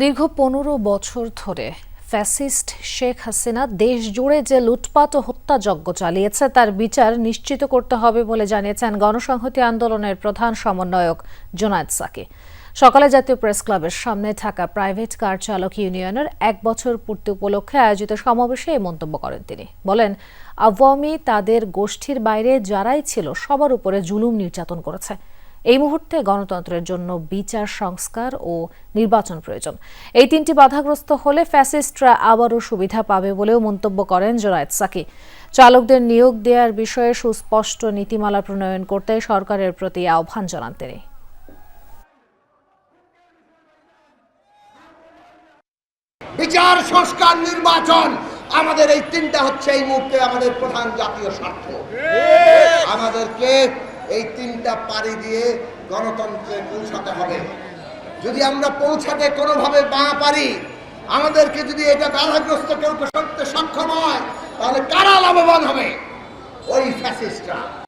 দীর্ঘ পনেরো বছর ধরে ফ্যাসিস্ট শেখ হাসিনা দেশ জুড়ে যে লুটপাট ও হত্যাযজ্ঞ চালিয়েছে, তার বিচার নিশ্চিত করতে হবে বলে জানিয়েছেন গণসংহতি আন্দোলনের প্রধান সমন্বয়ক জোনায়েদ সাকি। সকালে জাতীয় প্রেস ক্লাবের সামনে থাকা প্রাইভেট কার চালক ইউনিয়নের এক বছর পূর্তি উপলক্ষে আয়োজিত সমাবেশে এই মন্তব্য করেন তিনি। বলেন, আওয়ামী তাদের গোষ্ঠীর বাইরে যারাই ছিল সবার উপরে জুলুম নির্যাতন করেছে। এই মুহূর্তে গণতন্ত্রের জন্য বিচার সংস্কার ও নির্বাচন প্রয়োজন। এই তিনটি বাধাগ্রস্ত হলে ফ্যাসিস্টরা আবারও সুবিধা পাবে বলেও মন্তব্য করেন জোরায়েত সাকি। চালকদের নিয়োগ দেওয়ার বিষয়ে সুস্পষ্ট নীতিমালা প্রণয়ন করতে সরকারের প্রতি আহ্বান জানান তিনি। বিচার সংস্কার নির্বাচন আমাদের এই তিনটা হচ্ছে এই মুহূর্তে আমাদের প্রধান জাতীয় স্বার্থ। আমাদেরকে এই তিনটা পাড়ি দিয়ে গণতন্ত্রে পৌঁছাতে হবে। যদি আমরা পৌঁছাতে কোনোভাবে না পারি, আমাদেরকে যদি এটা বাধাগ্রস্ত কেউ করতে সক্ষম হয়, তাহলে কারা লাভবান হবে? ওই ফ্যাসিস্টরা।